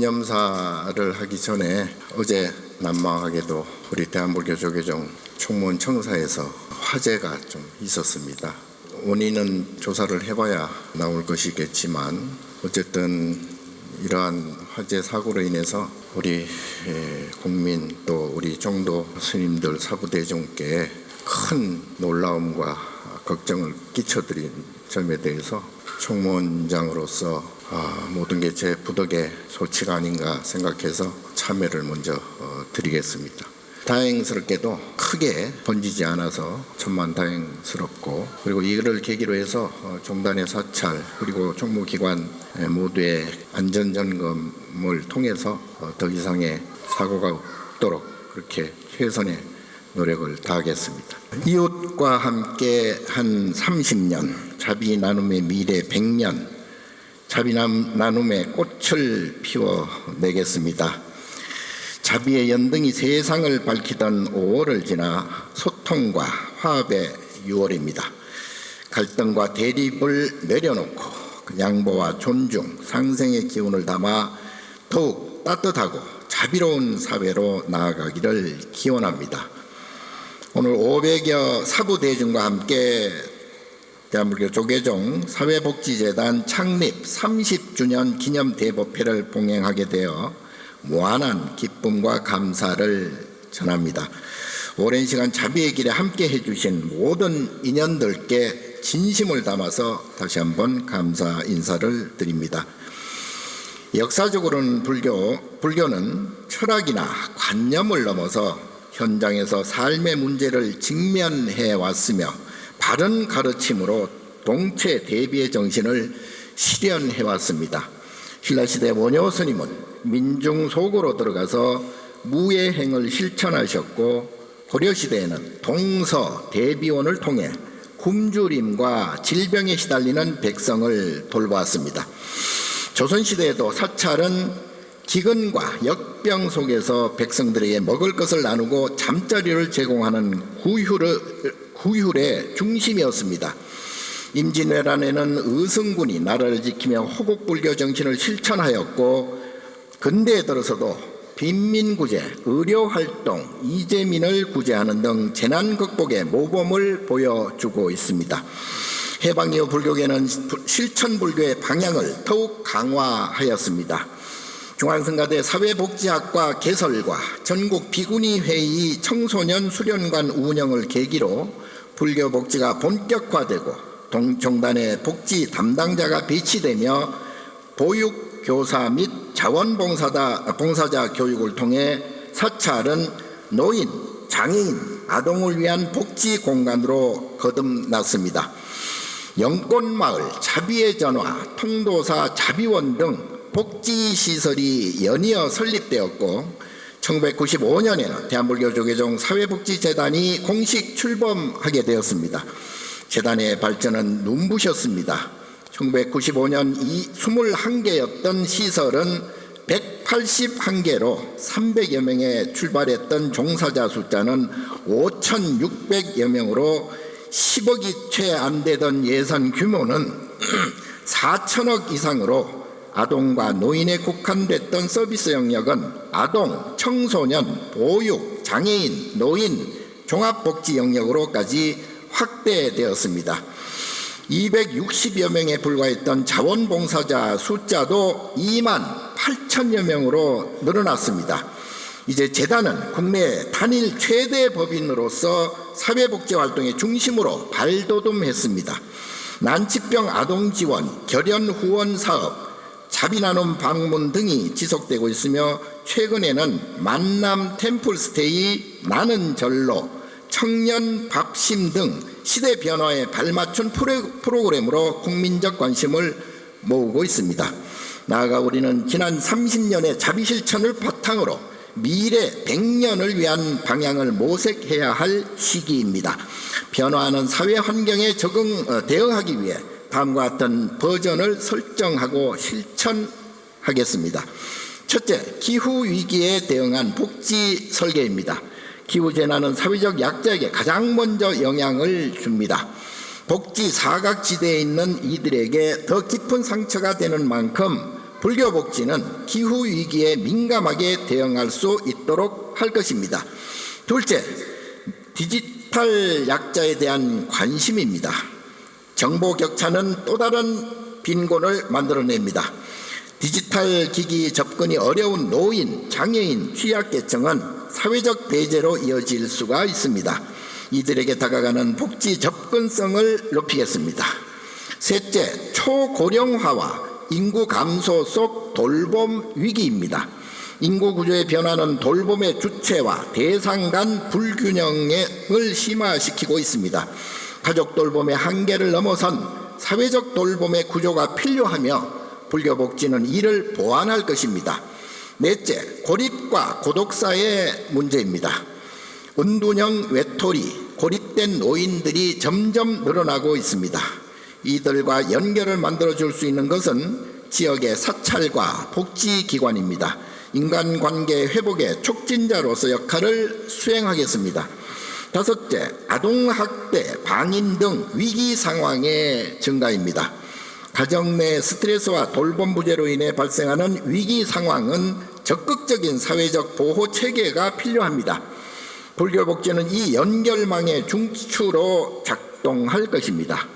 기념사를 하기 전에 어제 난망하게도 우리 대한불교 조계종 총무원 청사에서 화재가 좀 있었습니다. 원인은 조사를 해봐야 나올 것이겠지만 어쨌든 이러한 화재 사고로 인해서 우리 에, 국민 또 우리 종도 스님들 사부대중께 큰 놀라움과 걱정을 끼쳐드린 점에 대해서 총무원장으로서 아, 모든 게 제 부덕의 소치가 아닌가 생각해서 참여를 먼저 어, 드리겠습니다. 다행스럽게도 크게 번지지 않아서 천만 다행스럽고 그리고 이를 계기로 해서 어, 종단의 사찰 그리고 총무기관 에, 모두의 안전 점검을 통해서 어, 더 이상의 사고가 없도록 그렇게 최선의 노력을 다하겠습니다. 이웃과 함께 한 30년, 자비 나눔의 미래 100년, 자비 남- 나눔의 꽃을 피워내겠습니다. 자비의 연등이 세상을 밝히던 5월을 지나 소통과 화합의 6월입니다. 갈등과 대립을 내려놓고 그 양보와 존중, 상생의 기운을 담아 더욱 따뜻하고 자비로운 사회로 나아가기를 기원합니다. 오늘 500여 사부 대중과 함께 대한민국 조계종 사회복지재단 창립 30주년 기념 대법회를 봉행하게 되어 무한한 기쁨과 감사를 전합니다. 오랜 시간 자비의 길에 함께 해주신 모든 인연들께 진심을 담아서 다시 한번 감사 인사를 드립니다. 역사적으로는 불교, 불교는 철학이나 관념을 넘어서 현장에서 삶의 문제를 직면해 왔으며 바른 가르침으로 동체 대비의 정신을 실현해 왔습니다. 신라 시대 원효 스님은 민중 속으로 들어가서 무예 행을 실천하셨고 고려 시대에는 동서 대비원을 통해 굶주림과 질병에 시달리는 백성을 돌보았습니다. 조선 시대에도 사찰은 기근과 역병 속에서 백성들에게 먹을 것을 나누고 잠자리를 제공하는 구휼의, 구휼의 중심이었습니다. 임진왜란에는 의승군이 나라를 지키며 호국불교 정신을 실천하였고 근대에 들어서도 빈민구제, 의료활동, 이재민을 구제하는 등 재난 극복의 모범을 보여주고 있습니다. 해방 이후 불교계는 실천 불교의 방향을 더욱 강화하였습니다. 중앙성가대 사회복지학과 개설과 전국 비구니 회의 청소년 수련관 운영을 계기로 불교 복지가 본격화되고 동종단의 복지 담당자가 배치되며 보육 교사 및 자원봉사자 봉사자 교육을 통해 사찰은 노인, 장애인, 아동을 위한 복지 공간으로 거듭났습니다. 영권마을, 자비의 전화, 통도사 자비원 등 복지시설이 연이어 설립되었고 1995년에는 대한불교 조계종 사회복지재단이 공식 출범하게 되었습니다. 재단의 발전은 눈부셨습니다. 1995년 이 21개였던 시설은 181개로 300여 명에 출발했던 종사자 숫자는 5,600여 명으로 10억이 채 안 되던 예산 규모는 4천억 이상으로 아동과 노인에 국한됐던 서비스 영역은 아동, 청소년, 보육, 장애인, 노인, 종합복지 영역으로까지 확대되었습니다. 260여 명에 불과했던 자원봉사자 숫자도 2만 8천여 명으로 늘어났습니다. 이제 재단은 국내 단일 최대 법인으로서 사회복지 활동의 중심으로 발돋움했습니다. 난치병 아동 지원, 결연 후원 사업, 자비 나눔 방문 등이 지속되고 있으며 최근에는 만남 템플스테이, 나는 절로, 청년 밥심 등 시대 변화에 발맞춘 프로그램으로 국민적 관심을 모으고 있습니다. 나아가 우리는 지난 30년의 자비 실천을 바탕으로 미래 100년을 위한 방향을 모색해야 할 시기입니다. 변화하는 사회 환경에 적응 어, 대응하기 위해 다음과 같은 버전을 설정하고 실천하겠습니다. 첫째, 기후 위기에 대응한 복지 설계입니다. 기후 재난은 사회적 약자에게 가장 먼저 영향을 줍니다. 복지 사각지대에 있는 이들에게 더 깊은 상처가 되는 만큼 불교 복지는 기후 위기에 민감하게 대응할 수 있도록 할 것입니다. 둘째, 디지털 약자에 대한 관심입니다. 정보 격차는 또 다른 빈곤을 만들어냅니다. 디지털 기기 접근이 어려운 노인, 장애인, 취약계층은 사회적 배제로 이어질 수가 있습니다. 이들에게 다가가는 복지 접근성을 높이겠습니다. 셋째, 초고령화와 인구 감소 속 돌봄 위기입니다. 인구 구조의 변화는 돌봄의 주체와 대상 간 불균형을 심화시키고 있습니다. 가족 돌봄의 한계를 넘어선 사회적 돌봄의 구조가 필요하며 불교 복지는 이를 보완할 것입니다. 넷째, 고립과 고독사의 문제입니다. 은둔형 외톨이, 고립된 노인들이 점점 늘어나고 있습니다. 이들과 연결을 만들어 줄 수 있는 것은 지역의 사찰과 복지기관입니다. 인간관계 회복의 촉진자로서 역할을 수행하겠습니다. 다섯째, 아동학대, 방임 등 위기 상황의 증가입니다. 가정 내 스트레스와 돌봄 부재로 인해 발생하는 위기 상황은 적극적인 사회적 보호 체계가 필요합니다. 불교 복지는 이 연결망의 중추로 작동할 것입니다.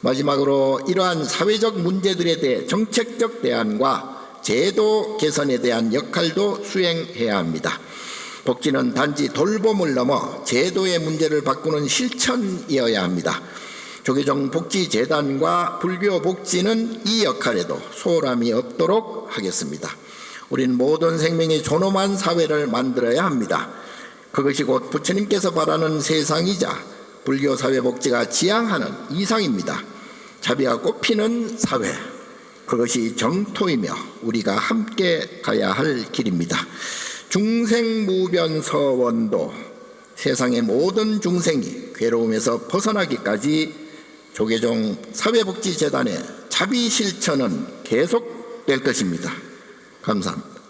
마지막으로 이러한 사회적 문제들에 대해 정책적 대안과 제도 개선에 대한 역할도 수행해야 합니다. 복지는 단지 돌봄을 넘어 제도의 문제를 바꾸는 실천이어야 합니다. 조계종 복지재단과 불교 복지는 이 역할에도 소홀함이 없도록 하겠습니다. 우리는 모든 생명이 존엄한 사회를 만들어야 합니다. 그것이 곧 부처님께서 바라는 세상이자 불교 사회 복지가 지향하는 이상입니다. 자비가 꽃피는 사회. 그것이 정토이며 우리가 함께 가야 할 길입니다. 중생무변서원도 세상의 모든 중생이 괴로움에서 벗어나기까지 조계종 사회복지재단의 자비 실천은 계속될 것입니다. 감사합니다.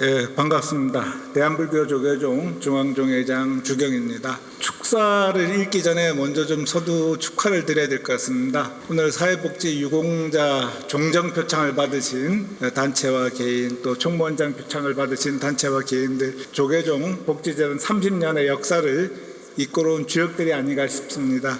예, 반갑습니다. 대한불교 조계종 중앙종회장 주경입니다. 축사를 읽기 전에 먼저 좀 서두 축하를 드려야 될 것 같습니다. 오늘 사회복지 유공자 종정 표창을 받으신 단체와 개인 또 총무원장 표창을 받으신 단체와 개인들 조계종 복지재단 30년의 역사를 이끌어온 주역들이 아닌가 싶습니다.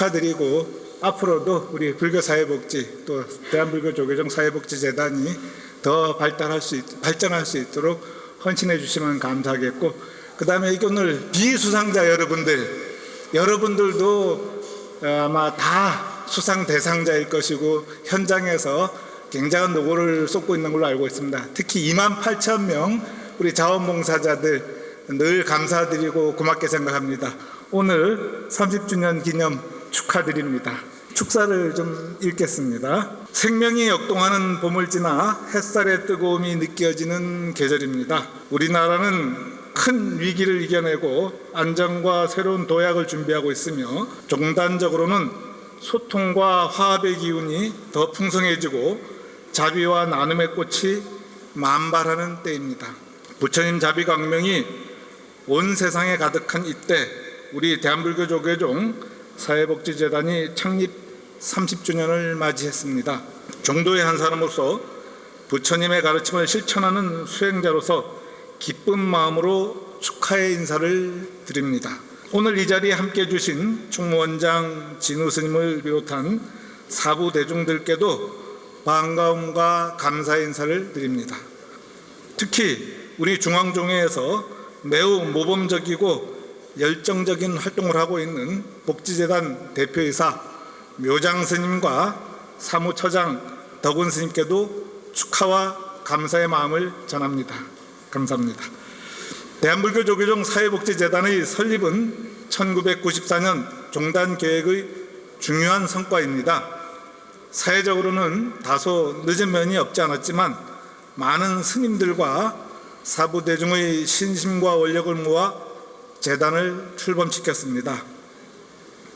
축하드리고 앞으로도 우리 불교 사회복지 또 대한불교 조계종 사회복지재단이 더 발달할 수 있, 발전할 수 있도록 헌신해 주시면 감사하겠고 그 다음에 오늘 비수상자 여러분들 여러분들도 어, 아마 다 수상 대상자일 것이고 현장에서 굉장한 노고를 쏟고 있는 걸로 알고 있습니다. 특히 2만 8천 명 우리 자원봉사자들 늘 감사드리고 고맙게 생각합니다. 오늘 30주년 기념 축하드립니다. 축사를 좀 읽겠습니다. 생명이 역동하는 봄을 지나 햇살의 뜨거움이 느껴지는 계절입니다. 우리나라는 큰 위기를 이겨내고 안정과 새로운 도약을 준비하고 있으며 종단적으로는 소통과 화합의 기운이 더 풍성해지고 자비와 나눔의 꽃이 만발하는 때입니다. 부처님 자비 강명이 온 세상에 가득한 이때 우리 대한불교 조계종 사회복지재단이 창립 30주년을 맞이했습니다. 종도의 한 사람으로서 부처님의 가르침을 실천하는 수행자로서 기쁜 마음으로 축하의 인사를 드립니다. 오늘 이 자리에 함께 해주신 총무원장 진우 스님을 비롯한 사부 대중들께도 반가움과 감사 인사를 드립니다. 특히 우리 중앙종회에서 매우 모범적이고 열정적인 활동을 하고 있는 복지재단 대표이사 묘장 스님과 사무처장 덕운 스님께도 축하와 감사의 마음을 전합니다. 감사합니다. 대한불교 조계종 사회복지재단의 설립은 1994년 종단 계획의 중요한 성과입니다. 사회적으로는 다소 늦은 면이 없지 않았지만 많은 스님들과 사부 대중의 신심과 원력을 모아 재단을 출범시켰습니다.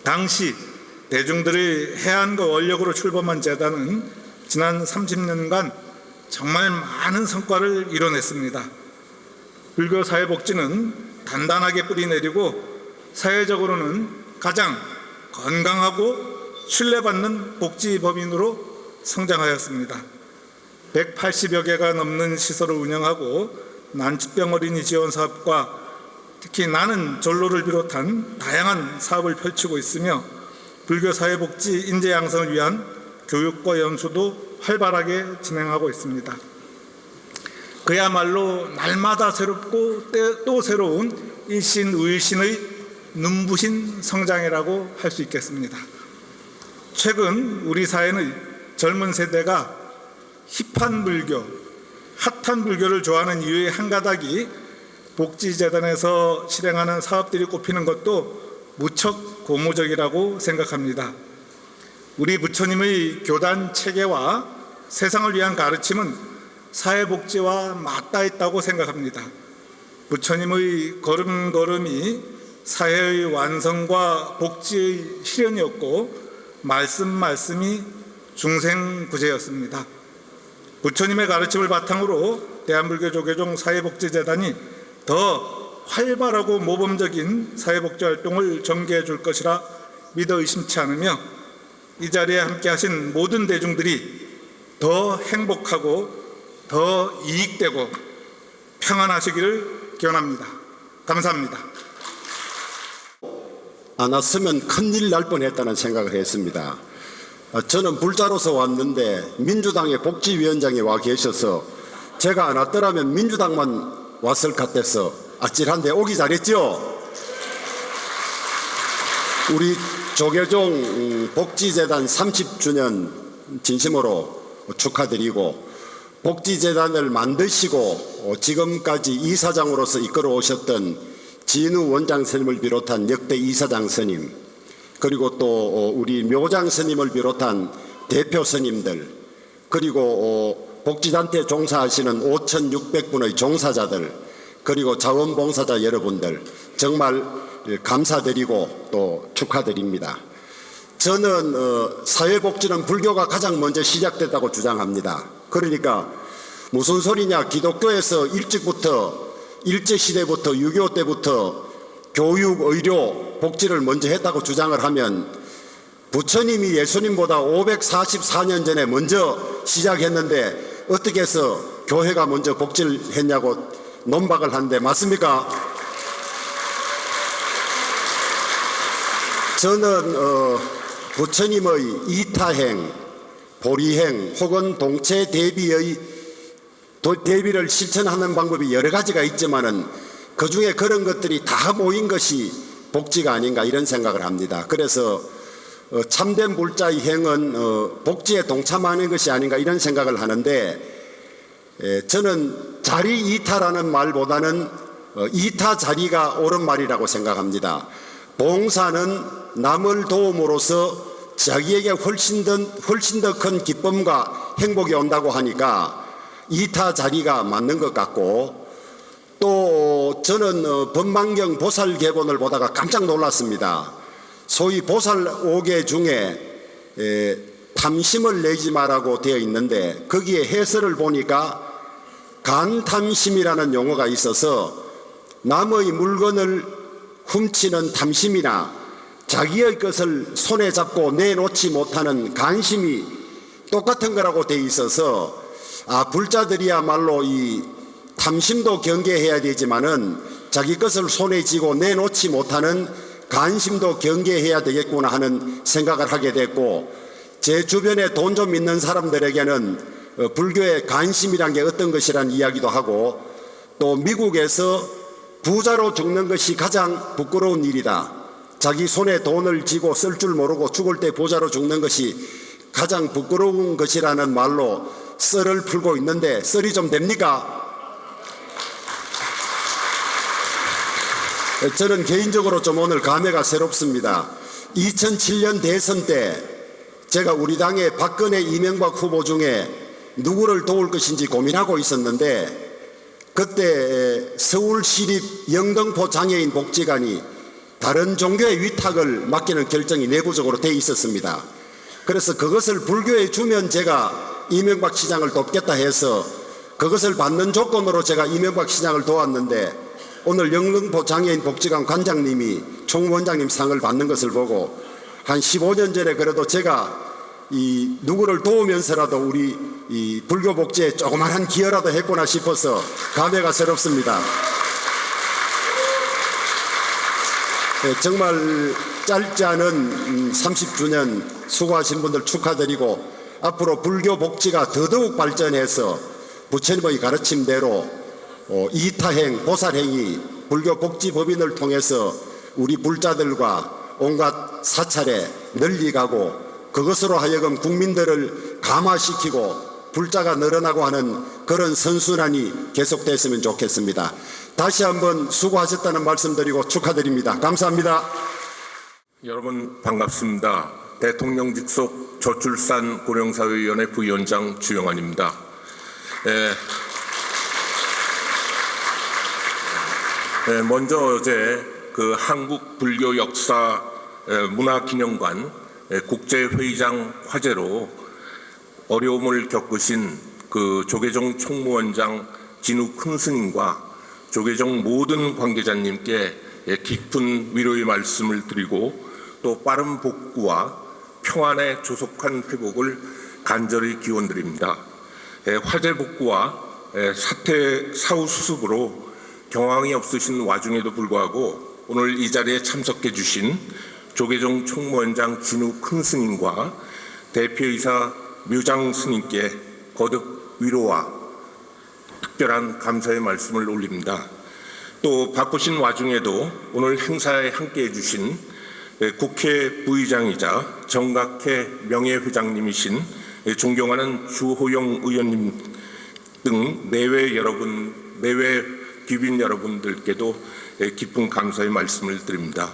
당시 대중들의 해안과 원력으로 출범한 재단은 지난 30년간 정말 많은 성과를 이뤄냈습니다. 불교 사회복지는 단단하게 뿌리내리고 사회적으로는 가장 건강하고 신뢰받는 복지법인으로 성장하였습니다. 180여 개가 넘는 시설을 운영하고 난치병 어린이 지원 사업과 특히 나는 전로를 비롯한 다양한 사업을 펼치고 있으며 불교 사회복지 인재 양성을 위한 교육과 연수도 활발하게 진행하고 있습니다. 그야말로 날마다 새롭고 때- 또 새로운 일신의일신의 눈부신 성장이라고 할 수 있겠습니다. 최근 우리 사회는 젊은 세대가 힙한 불교, 핫한 불교를 좋아하는 이유의 한 가닥이 복지재단에서 실행하는 사업들이 꼽히는 것도 무척 고무적이라고 생각합니다. 우리 부처님의 교단 체계와 세상을 위한 가르침은 사회복지와 맞닿아 있다고 생각합니다. 부처님의 걸음걸음이 사회의 완성과 복지의 실현이었고 말씀 말씀이 중생구제였습니다. 부처님의 가르침을 바탕으로 대한불교조계종 사회복지재단이 더 활발하고 모범적인 사회복지 활동을 전개해 줄 것이라 믿어 의심치 않으며 이 자리에 함께 하신 모든 대중들이 더 행복하고 더 이익되고 평안하시기를 기원합니다. 감사합니다. 안 왔으면 큰일 날 뻔했다는 생각을 했습니다. 어, 저는 불자로서 왔는데 민주당의 복지위원장이 와 계셔서 제가 안 왔더라면 민주당만 왔을 것 같아서 아찔한데 오기 잘했죠? 우리 조계종 음, 복지재단 30주년 진심으로 축하드리고 복지재단을 만드시고 어, 지금까지 이사장으로서 이끌어 오셨던 진우 원장 스님을 비롯한 역대 이사장 스님 그리고 또 어, 우리 묘장 스님을 비롯한 대표 스님들 그리고 어, 복지단체 종사하시는 5,600분의 종사자들 그리고 자원봉사자 여러분들 정말 감사드리고 또 축하드립니다. 저는 어, 사회복지는 불교가 가장 먼저 시작됐다고 주장합니다. 그러니까 무슨 소리냐? 기독교에서 일찍부터 일제 시대부터 6.25 때부터 교육, 의료, 복지를 먼저 했다고 주장을 하면 부처님이 예수님보다 544년 전에 먼저 시작했는데 어떻게 해서 교회가 먼저 복지를 했냐고 논박을 하는데 맞습니까? 저는 어, 부처님의 이타행, 보리행 혹은 동체 대비의 도- 대비를 실천하는 방법이 여러 가지가 있지만은 그 중에 그런 것들이 다 모인 것이 복지가 아닌가 이런 생각을 합니다. 그래서 어, 참된 불자의 행은 어, 복지에 동참하는 것이 아닌가 이런 생각을 하는데 에, 저는 자리 이타라는 말보다는 어, 이타 자리가 옳은 말이라고 생각합니다. 봉사는 남을 도움으로써 자기에게 훨씬 더, 훨씬 더 큰 기쁨과 행복이 온다고 하니까 이타 자리가 맞는 것 같고 또 저는 어, 법망경 보살 개본을 보다가 깜짝 놀랐습니다. 소위 보살 5개 중에 에, 탐심을 내지 마라고 되어 있는데 거기에 해설을 보니까 간탐심이라는 용어가 있어서 남의 물건을 훔치는 탐심이나 자기의 것을 손에 잡고 내놓지 못하는 간심이 똑같은 거라고 돼 있어서 아 불자들이야말로 이 탐심도 경계해야 되지만은 자기 것을 손에 쥐고 내놓지 못하는 관심도 경계해야 되겠구나 하는 생각을 하게 됐고 제 주변에 돈 좀 있는 사람들에게는 어, 불교의 관심이란 게 어떤 것이란 이야기도 하고 또 미국에서 부자로 죽는 것이 가장 부끄러운 일이다. 자기 손에 돈을 쥐고 쓸 줄 모르고 죽을 때 부자로 죽는 것이 가장 부끄러운 것이라는 말로 썰을 풀고 있는데 썰이 좀 됩니까? 저는 개인적으로 좀 오늘 감회가 새롭습니다. 2007년 대선 때 제가 우리 당의 박근혜 이명박 후보 중에 누구를 도울 것인지 고민하고 있었는데 그때 서울시립 영등포 장애인 복지관이 다른 종교의 위탁을 맡기는 결정이 내부적으로 돼 있었습니다. 그래서 그것을 불교에 주면 제가 이명박 시장을 돕겠다 해서 그것을 받는 조건으로 제가 이명박 시장을 도왔는데 오늘 영등포 장애인 복지관 관장님이 총원장님 상을 받는 것을 보고 한 15년 전에 그래도 제가 이 누구를 도우면서라도 우리 이 불교 복지에 조그마한 기여라도 했구나 싶어서 감회가 새롭습니다. 예, 정말 짧지 않은 음, 30주년 수고하신 분들 축하드리고 앞으로 불교 복지가 더더욱 발전해서 부처님의 가르침대로 어, 이타행, 보살행위, 불교 복지법인을 통해서 우리 불자들과 온갖 사찰에 널리 가고 그것으로 하여금 국민들을 감화시키고 불자가 늘어나고 하는 그런 선순환이 계속됐으면 좋겠습니다. 다시 한번 수고하셨다는 말씀드리고 축하드립니다. 감사합니다. 여러분 반갑습니다. 대통령 직속 저출산 고령사회위원회 부위원장 주영환입니다. 예, 먼저 어제 그 한국 불교 역사 예, 문화기념관 예, 국제회의장 화재로 어려움을 겪으신 그 조계종 총무원장 진우 큰 스님과 조계종 모든 관계자님께 예, 깊은 위로의 말씀을 드리고 또 빠른 복구와 평안의 조속한 회복을 간절히 기원드립니다. 예, 화재 복구와 예, 사태 사후 수습으로 경황이 없으신 와중에도 불구하고 오늘 이 자리에 참석해 주신 조계종 총무원장 진우 큰 스님과 대표이사 묘장 스님께 거듭 위로와 특별한 감사의 말씀을 올립니다. 또 바쁘신 와중에도 오늘 행사에 함께해 주신 국회 부의장이자 정각회 명예회장님이신 존경하는 주호영 의원님 등 내외 여러분, 내외 귀빈 여러분들께도 깊은 감사의 말씀을 드립니다.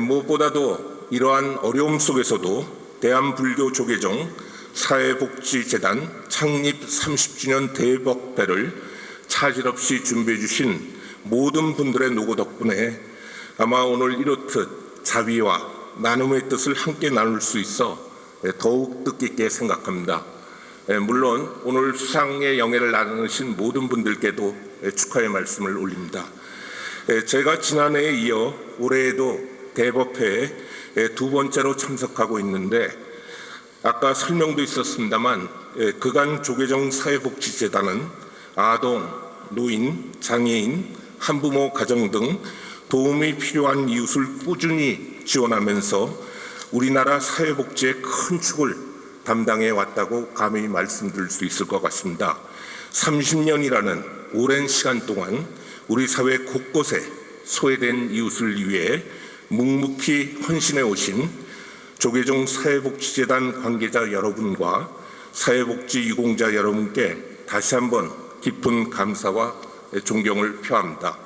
무엇보다도 이러한 어려움 속에서도 대한불교조계종 사회복지재단 창립 30주년 대법회를 차질 없이 준비해 주신 모든 분들의 노고 덕분에 아마 오늘 이렇듯 자비와 나눔의 뜻을 함께 나눌 수 있어 더욱 뜻깊게 생각합니다. 물론 오늘 수상의 영예를 나누신 모든 분들께도 축하의 말씀을 올립니다. 제가 지난해에 이어 올해에도 대법회에 두 번째로 참석하고 있는데 아까 설명도 있었습니다만 그간 조계종 사회복지재단은 아동, 노인, 장애인, 한부모 가정 등 도움이 필요한 이웃을 꾸준히 지원하면서 우리나라 사회복지의 큰 축을 담당해 왔다고 감히 말씀드릴 수 있을 것 같습니다. 30년이라는 오랜 시간 동안 우리 사회 곳곳에 소외된 이웃을 위해 묵묵히 헌신해 오신 조계종 사회복지재단 관계자 여러분과 사회복지 유공자 여러분께 다시 한번 깊은 감사와 존경을 표합니다.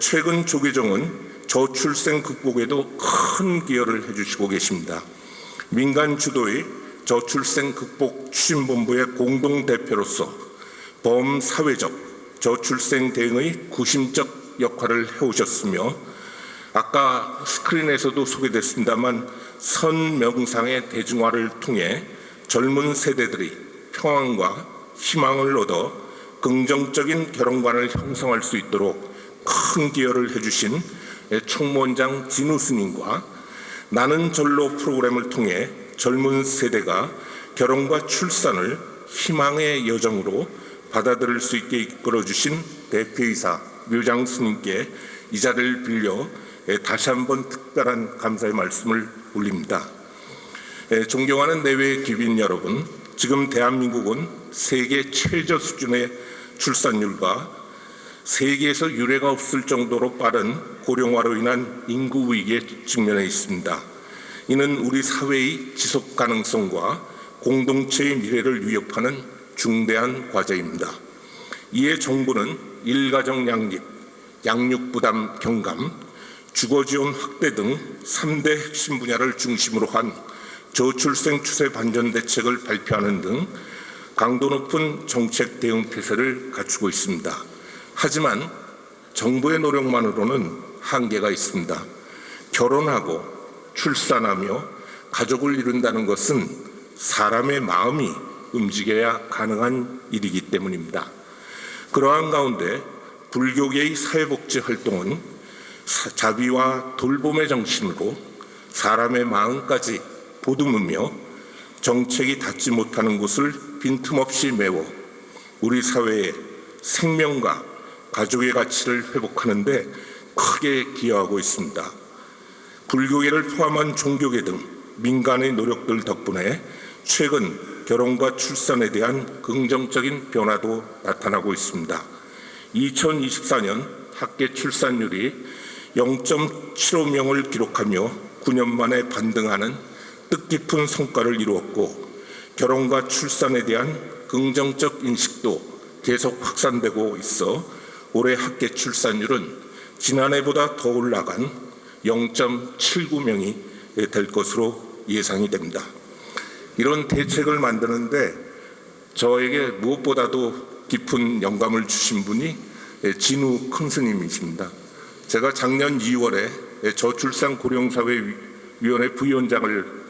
최근 조계종은 저출생 극복에도 큰 기여를 해주시고 계십니다. 민간 주도의 저출생 극복 추진본부의 공동대표로서 범사회적 저출생 대응의 구심적 역할을 해오셨으며 아까 스크린에서도 소개됐습니다만 선명상의 대중화를 통해 젊은 세대들이 평안과 희망을 얻어 긍정적인 결혼관을 형성할 수 있도록 큰 기여를 해주신 총무원장 진우 스님과 나는 절로 프로그램을 통해 젊은 세대가 결혼과 출산을 희망의 여정으로 받아들일 수 있게 이끌어 주신 대표이사 묘장 스님께 이 자리를 빌려 다시 한번 특별한 감사의 말씀을 올립니다. 존경하는 내외 귀빈 여러분, 지금 대한민국은 세계 최저 수준의 출산율과 세계에서 유례가 없을 정도로 빠른 고령화로 인한 인구 위기에 직면해 있습니다. 이는 우리 사회의 지속 가능성과 공동체의 미래를 위협하는 중대한 과제입니다. 이에 정부는 일가정 양립, 양육 부담 경감, 주거 지원 확대 등 3대 핵심 분야를 중심으로 한 저출생 추세 반전 대책을 발표하는 등 강도 높은 정책 대응 태세를 갖추고 있습니다. 하지만 정부의 노력만으로는 한계가 있습니다. 결혼하고 출산하며 가족을 이룬다는 것은 사람의 마음이 움직여야 가능한 일이기 때문입니다. 그러한 가운데 불교계의 사회복지 활동은 자비와 돌봄의 정신으로 사람의 마음까지 보듬으며 정책이 닿지 못하는 곳을 빈틈없이 메워 우리 사회의 생명과 가족의 가치를 회복하는데 크게 기여하고 있습니다. 불교계를 포함한 종교계 등 민간의 노력들 덕분에 최근 결혼과 출산에 대한 긍정적인 변화도 나타나고 있습니다. 2024년 학계 출산율이 0.75명을 기록하며 9년 만에 반등하는 뜻깊은 성과를 이루었고 결혼과 출산에 대한 긍정적 인식도 계속 확산되고 있어 올해 학계 출산율은 지난해보다 더 올라간 0.79명이 될 것으로 예상이 됩니다. 이런 대책을 만드는데 저에게 무엇보다도 깊은 영감을 주신 분이 진우 큰 스님이십니다. 제가 작년 2월에 저출산 고령사회위원회 부위원장을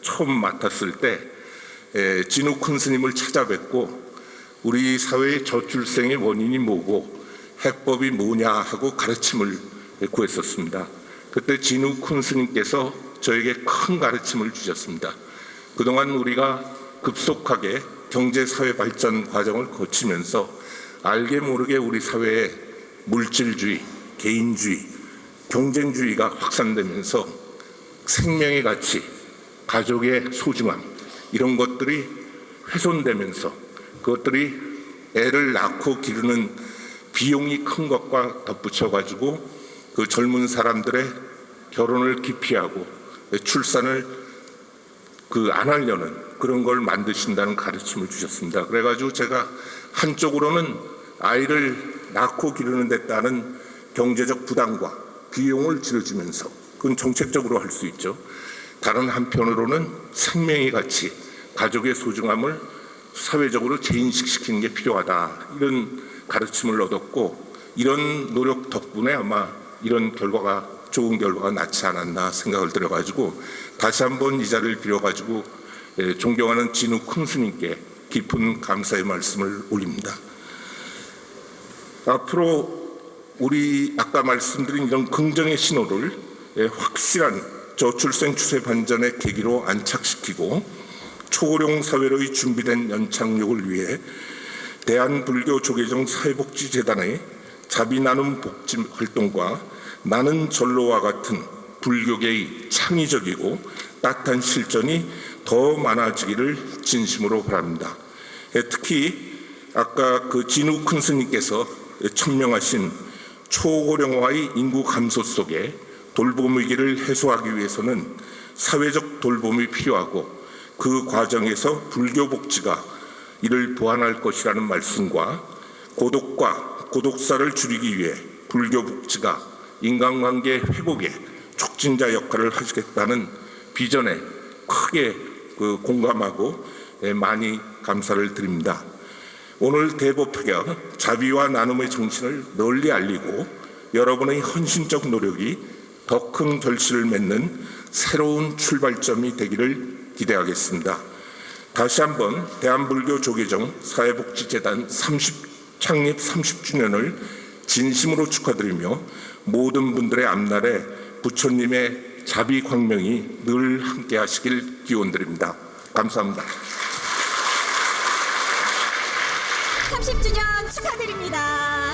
처음 맡았을 때 에, 진우 큰 스님을 찾아뵙고 우리 사회의 저출생의 원인이 뭐고 해법이 뭐냐 하고 가르침을 구했었습니다. 그때 진우 큰 스님께서 저에게 큰 가르침을 주셨습니다. 그동안 우리가 급속하게 경제 사회 발전 과정을 거치면서 알게 모르게 우리 사회에 물질주의, 개인주의, 경쟁주의가 확산되면서 생명의 가치, 가족의 소중함 이런 것들이 훼손되면서 그것들이 애를 낳고 기르는 비용이 큰 것과 덧붙여 가지고 그 젊은 사람들의 결혼을 기피하고 출산을 그 안 하려는 그런 걸 만드신다는 가르침을 주셨습니다. 그래가지고 제가 한쪽으로는 아이를 낳고 기르는 데 따른 경제적 부담과 비용을 지르주면서 그건 정책적으로 할 수 있죠. 다른 한편으로는 생명의 가치, 가족의 소중함을 사회적으로 재인식시키는 게 필요하다. 이런 가르침을 얻었고 이런 노력 덕분에 아마 이런 결과가 좋은 결과가 낳지 않았나 생각을 들어가지고 다시 한번 이 자리를 빌어가지고 예, 존경하는 진우 큰 스님께 깊은 감사의 말씀을 올립니다. 앞으로 우리 아까 말씀드린 이런 긍정의 신호를 예, 확실한 저출생 추세 반전의 계기로 안착시키고 초고령 사회로의 준비된 연착륙을 위해 대한불교 조계종 사회복지재단의 자비 나눔 복지 활동과 나는 전로와 같은 불교계의 창의적이고 따뜻한 실전이 더 많아지기를 진심으로 바랍니다. 예, 특히 아까 그 진우 큰 스님께서 천명하신 초고령화의 인구 감소 속에 돌봄 위기를 해소하기 위해서는 사회적 돌봄이 필요하고 그 과정에서 불교 복지가 이를 보완할 것이라는 말씀과 고독과 고독사를 줄이기 위해 불교 복지가 인간관계 회복에 촉진자 역할을 하시겠다는 비전에 크게 그 공감하고 예, 많이 감사를 드립니다. 오늘 대법회가 자비와 나눔의 정신을 널리 알리고 여러분의 헌신적 노력이 더 큰 결실을 맺는 새로운 출발점이 되기를 기대하겠습니다. 다시 한번 대한불교 조계종 사회복지재단 30 창립 30주년을 진심으로 축하드리며 모든 분들의 앞날에 부처님의 자비 광명이 늘 함께 하시길 기원드립니다. 감사합니다. 30주년 축하드립니다.